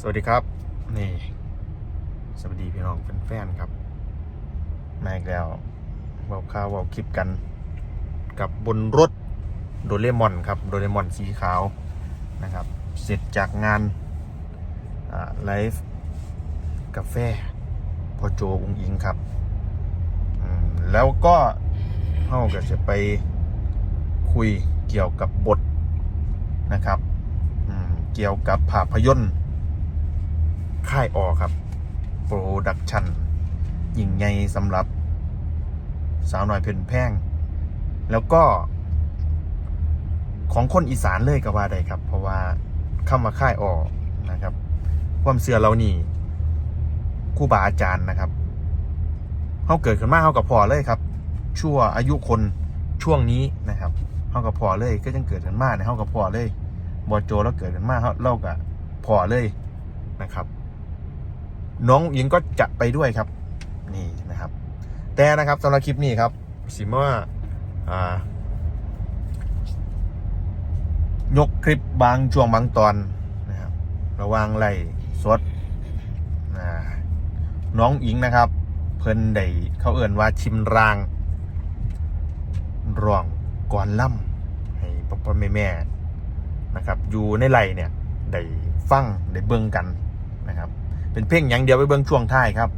สวัสดีครับ นี่ สวัสดีพี่น้องแฟนๆครับ มาอีกแล้วเว่าข่าวเวาคลิปกัน กับบนรถโดเรมอนครับโดเรมอนสีขาวนะครับ เสร็จจากงานไลฟ์กาแฟ อโจอุงอิงครับแล้วก็เขาก็จะไปคุยเกี่ยวกับบทนะครับเกี่ยวกับภาพยนตร์ค่ายออครับ โปรดักชันยิ่งใหญ่สำหรับสาวหน่อยเพ่นแพงแล้วก็ ของคนอีสานเลยก็ว่าได้ครับ เพราะว่าเข้ามาค่ายออนะครับ ความเสื่อเรานี่ ครู่บาอาจารย์นะครับเขาเกิดขึ้นมาเขากับพอเลยครับ ชั่วอายุคนช่วงนี้นะครับเขากับพอเลยก็ยังเกิดขึ้นมาในเขากับพอเลยบอโจแล้วเกิดขึ้นมาเขาเล่ากับพอเลยนะครับ น้องหญิงก็จะไปด้วยครับ นี่นะครับ แต่นะครับสำหรับคลิปนี้ครับสิมาอ่ายกคลิปบางช่วงบางตอนนะครับ ระว่างไล่สดอ่า น้องอิงนะครับ เพิ่นได้เขาเอื่นว่าชิมรางร้องก่อนล่ำให้พ่อพ่อแม่แม่นะครับ อยู่ในไล่เนี่ยได้ฟังได้เบิ่งกันนะครับ เป็นเพลงอย่างเดียวไปเบิ่งช่วงท้ายครับ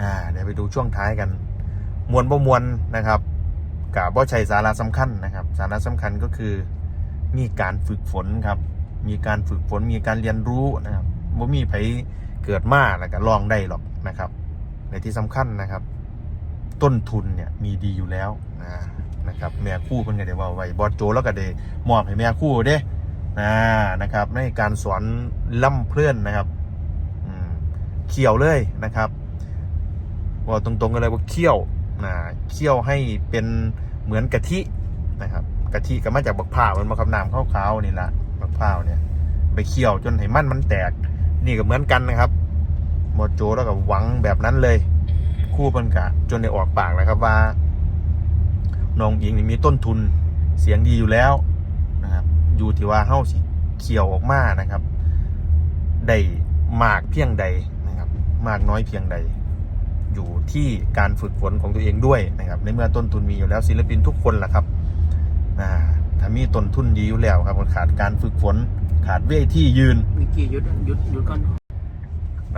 อ่าเดี๋ยวไปดูช่วงท้ายกัน มวลบ่มวลนะครับกับบ่ใช่สาระสำคัญนะครับ สาระสำคัญก็คือมีการฝึกฝนครับ มีการฝึกฝนมีการเรียนรู้นะครับบ่มีไผเกิดมาแล้วก็ลองได้หรอก นะครับในที่สำคัญนะครับ ต้นทุนเนี่ยมีดีอยู่แล้วนะครับแม่คู่เพิ่นก็ได้เว่าไว้บอดโจแล้วก็ได้มอบให้แม่คู่เด้นะนะครับ ในการสอนล่ำเพลื่อนนะครับอืเคี่ยวเลยนะครับบอกตรงๆกันเลยว่าเคี่ยวนะเคี่ยวให้เป็นเหมือนกะทินะครับกะทิก็มาจากบักพร้าวมันมาคำนามขาวๆนี่แหละบักพร้าวเนี่ยไปเคี่ยวจนให้มันมันแตก นี่ก็เหมือนกันนะครับ หมดโจแล้วก็หวังแบบนั้นเลย คู่เพิ่นกะจนได้ออกปากแล้วครับว่าน้องหญิงนี่มีต้นทุนเสียงดีอยู่แล้วนะครับอยู่ที่ว่าเฮ้าสิเคี่ยวออกมานะครับได้มากเพียงใดนะครับ มากน้อยเพียงใด อยู่ที่การฝึกฝนของตัวเองด้วยนะครับ ในเมื่อต้นทุนมีอยู่แล้วศิลปินทุกคนแหละครับอ่าถ้ามีต้นทุนดีอยู่แล้วครับมันขาดการฝึกฝนขาดเวทียืนนิกกี้หยุดหยุดหยุดก่อน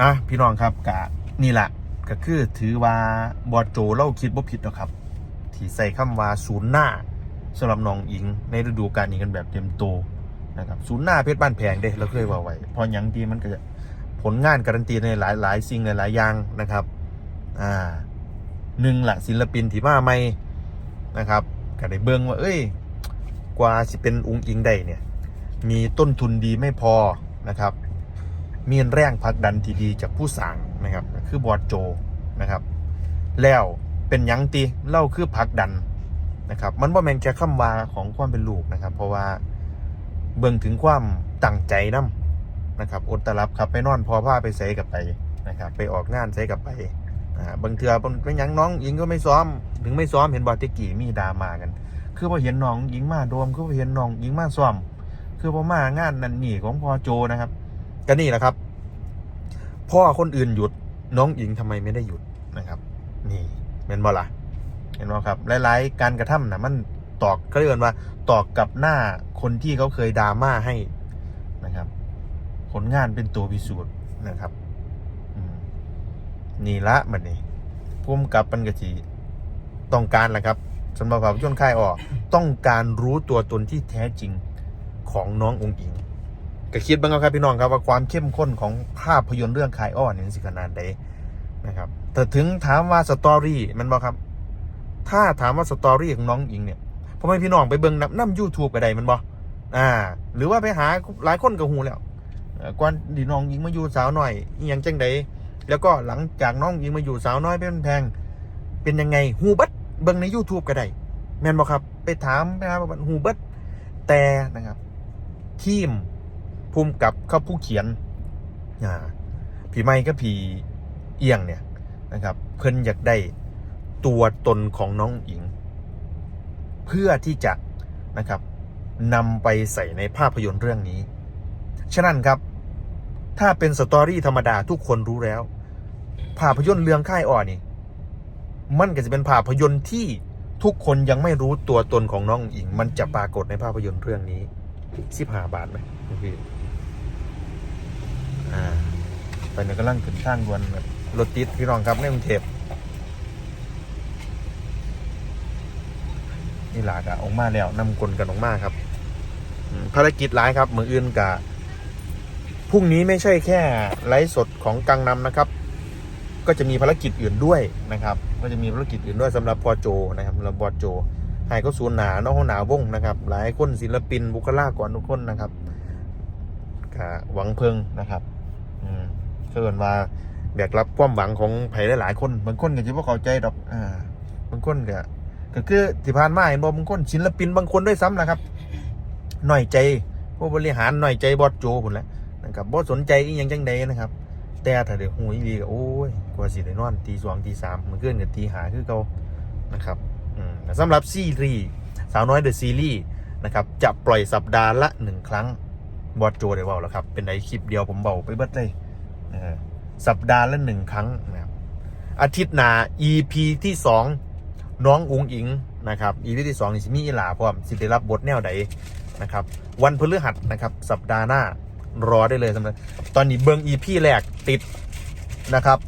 อะพี่น้องครับกะนี่แหละก็คือถือว่าบอดโจเล่าคิดบ่ผิดหรอกครับ ที่ใส่คำว่าศูนย์หน้าสำหรับน้องอิงในฤดูกาลนี้กันแบบเต็มโตนะครับศูนย์หน้าเพชรบ้านแพงเด้เราเคยว่าไว้พอหยังดีมันก็จะผลงานการันตีในหลายหลายสิ่งหลายๆอย่างนะครับอ่าหนึ่งละศิลปินที่มาใหม่นะครับก็ได้เบิ่งว่า เอ้ย กว่าสิเป็นอุงอิงได้เนี่ยมีต้นทุนดีไม่พอนะครับ มีแรงผลักดันที่ดีจากผู้สั่งนะครับ คือบอดโจนะครับ แล้วเป็นยังตีเล่าคือผลักดันนะครับ มันบ่แมนแค่คำว่าของความเป็นลูกนะครับ เพราะว่าเบิ่งถึงความตั้งใจนํนะครับอดตะรับครับไปนอนพอผ้าไปใส่กับไปนะครับ ไปออกงานใส่กับไปบางเทื่อเป็นยังน้องยิงก็ไม่ซ้อม ถึงไม่ซ้อมเห็นบอติกี้มีดามากัน คือพอเห็นน้องยิงมาโดมคือพอเห็นน้องยิงมาซ้อม คือพอมางานนั่นนี่ของพอโจนะครับ ก็นี่แหละครับ พ่อคนอื่นหยุดน้องหญิงทำไมไม่ได้หยุดนะครับ นี่เป็นบ่ล่ะเห็นไหมครับหลายๆการกระทำนะมันตอกก็เรียกว่าตอกกับหน้าคนที่เขาเคยดราม่าให้นะครับ ผลงานเป็นตัวพิสูจน์นะครับนี่ละมันนี่พุ่มกับปันกะจีต้องการแหละครับสำหรับภาพยนตร์ค่ายออก ต้องการรู้ตัวตนที่แท้จริงของน้ององค์อิง ก็คิดบ้างครับพี่น้องครับว่าความเข้มข้นของภาพยนตร์เรื่องคายอ้อนนี่สิขนาดใดนะครับแต่ถึงถามว่าสตอรี่มันบอกครับ ถ้าถามว่าสตอรี่ของน้องอิงเนี่ยพ่อแม่พี่น้องไปเบิ่งน้ำน้ำยูทูบก็ได้มันบออ่า หรือว่าไปหาหลายคนก็หูแล้วก่อนดีน้องอิงมาอยู่สาวหน่อยอหยังจังใดแล้วก็หลังจากน้องอิงมาอยู่สาวน้อยเป็นแพง เป็นยังไงหูบัดเบิ่งใน YouTube ก็ได้แม่นบอครับ ไปถามไปหาว่าหูบัดแต่นะครับทีม ภูมิกับเขาผู้เขียนผีไม่ก็ผีเอียงเนี่ยนะครับ เพิ่นอยากได้ตัวตนของน้องอิง เพื่อที่จะนะครับนำไปใส่ในภาพยนตร์เรื่องนี้ ฉะนั้นครับ ถ้าเป็นสตอรี่ธรรมดาทุกคนรู้แล้ว ภาพยนตร์เรื่องค่ายอ่อนนี่ มันก็จะเป็นภาพยนตร์ที่ทุกคนยังไม่รู้ตัวตนของน้องอิง มันจะปรากฏในภาพยนตร์เรื่องนี้สิบห้าบาทไหมพี่อ่า ไปในกำลังขึ้นทางด่วนแบบรถติดพี่รองครับในกรุงเทพนี่หลากอะออกมาแล้วนำกลกันออกมาครับภารกิจหลายครับมืออื่นกะพรุ่งนี้ไม่ใช่แค่ไลฟ์สดของกังนำนะครับ ก็จะมีภารกิจอื่นด้วยนะครับ ก็จะมีภารกิจอื่นด้วยสำหรับพอโจนะครับสำหรับบอโจไฮก็สูนหนาน้องหนาวงนะครับ หลายคนศิลปินบุคลากรทุกคนนะครับก็หวังเพิงนะครับ อืม เชิญว่าแบกรับความหวังของไผ่หลายๆคนบางคนก็จะว่าเข้าใจดอกอ่าบางคนก็ก็คือที่ผ่านมาเห็นบ่บางคนศิลปินบางคนด้วยซ้ำนะครับหน่อยใจผู้บริหารหน่อยใจบอดโจพุ่นแหละนะครับบ่สนใจอีหยังจังใดนะครับ แต่ถ้าเดี๋ยวหูยดีก็โอ้ยกว่าสิได้นอนตีสองตีสามมันเกินกับตีหาคือเก่านะครับอืมสำหรับซีรีส์สาวน้อยเดอะซีรีส์นะครับจะปล่อยสัปดาห์ละหนึ่งครั้งบอดโจได้เบาแล้วครับ เป็นในคลิปเดียวผมเบาไปเบิดเลย สัปดาห์ละหนึ่งครั้งนะครับอาทิตย์หน้า EP ที่สองน้องอุ๋งอิงนะครับ EP ที่สองนี่สิมีอีหลาพร้อมสิได้รับบทแนวใดนะครับ วันพฤหัสนะครับ สัปดาห์หน้ารอได้เลยสำหรับตอนนี้เบิงอีพีแรกติดนะครับ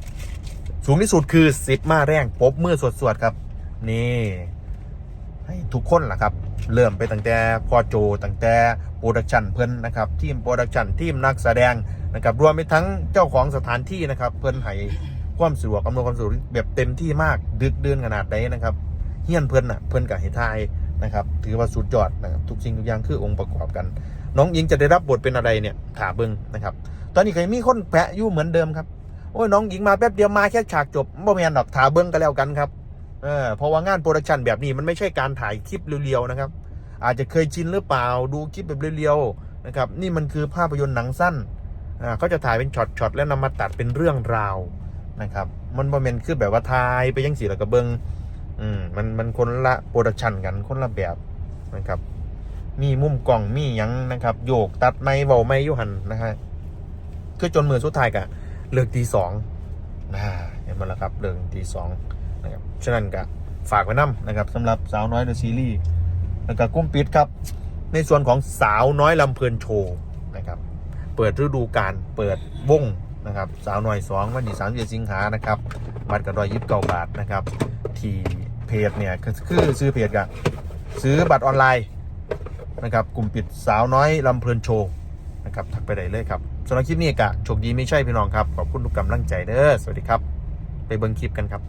สูงที่สุดคือสิบมาแรงปบมือสวดๆครับ นี่ ให้ทุกคนล่ะครับ เริ่มไปตั้งแต่พอโจตั้งแต่โปรดักชันเพิ่นนะครับ ทีมโปรดักชันทีมนักแสดง นะครับรวมไปทั้งเจ้าของสถานที่นะครับ เพิ่นให้ความสะดวกอำนวยความสะดวกแบบเต็มที่มากดึกเดือนขนาดใดนนะครับเฮี้ยนเพิ่นอะเพิ่นกับให้ทายนะครับถือว่าสุดยอดนะครับทุกสิ่งทุกอย่างคือองค์ประกอบกัน น้องหญิงจะได้รับบทเป็นอะไรเนี่ยถาเบิ้งนะครับ ตอนนี้ก็ยังมีคนแปะอยู่เหมือนเดิมครับโอ้ยน้องหญิงมาแป๊บเดียวมาแค่ฉากจบบ่แมนดอกถาเบิ้งกันแล้วกันครับเออเพราะว่างานโปรดักชันแบบนี้มันไม่ใช่การถ่ายคลิปเรียวๆนะครับ อาจจะเคยชินหรือเปล่าดูคลิปแบบเรียวๆนะครับนี่มันคือภาพยนตร์หนังสั้น เขาจะถ่ายเป็นช็อตๆแล้วนำมาตัดเป็นเรื่องราวนะครับ มันบ่แมนคือแบบว่าถ่ายไปยังสีแล้วก็เบิงอืมมันมันคนละโปรดักชันกันคนละแบบนะครับ มีมุมกล่องมียังนะครับ โยกตัดไม้เบาไม้ยุหันนะฮะคือจนมือสุดท้ายกะเลิกตีสองนะเห็นไหมละครับเลิกตีสองนะครับฉะนั้นก็ฝากไว้น้ำนะครับสำหรับสาวน้อยเดอะซีรีส์แล้วก็กุ้มปิดครับ ในส่วนของสาวน้อยลำเพลินโชว์นะครับ เปิดฤดูกาลเปิดวงนะครับสาวน้อยสองวันที่สามเดือนสิงหานะครับบัตรกระดอยยิบเก้าบาทนะครับที่เพจเนี่ยคือซื้อเพจกะซื้อบัตรออนไลน์นะครับกลุ่มปิดสาวน้อยลำเพลินโชว์นะครับทักไปได้เลยครับสำหรับคลิปนี้กะโชคดีไม่ใช่พี่น้องครับ ขอบคุณทุกกำลังใจเด้อสวัสดีครับ ไปเบิ่งคลิปกันครับ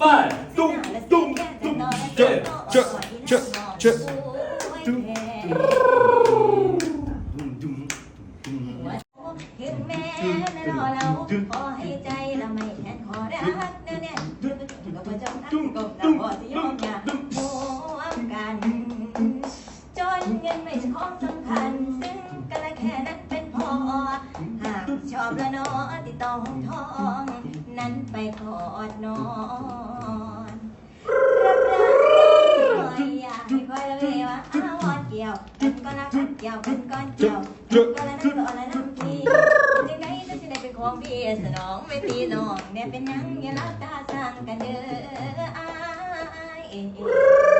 ป้ายตุ้มตุ้มตุ้มเจ๊เจ๊เจ๊เจ๊ นอนรักรักอยากให้คอยละเลยว่าอาวอนเกี่ยวกันก็รักกันเกี่ยวกันก้อนเกี่ยวก็ละนั่นก็อะนั่นพี่จังไงจะสิได้เป็นของพี่สนองไม่ตีน้องเนี่ยเป็นยังอย่าลับตาสั่งกันเด้ออาย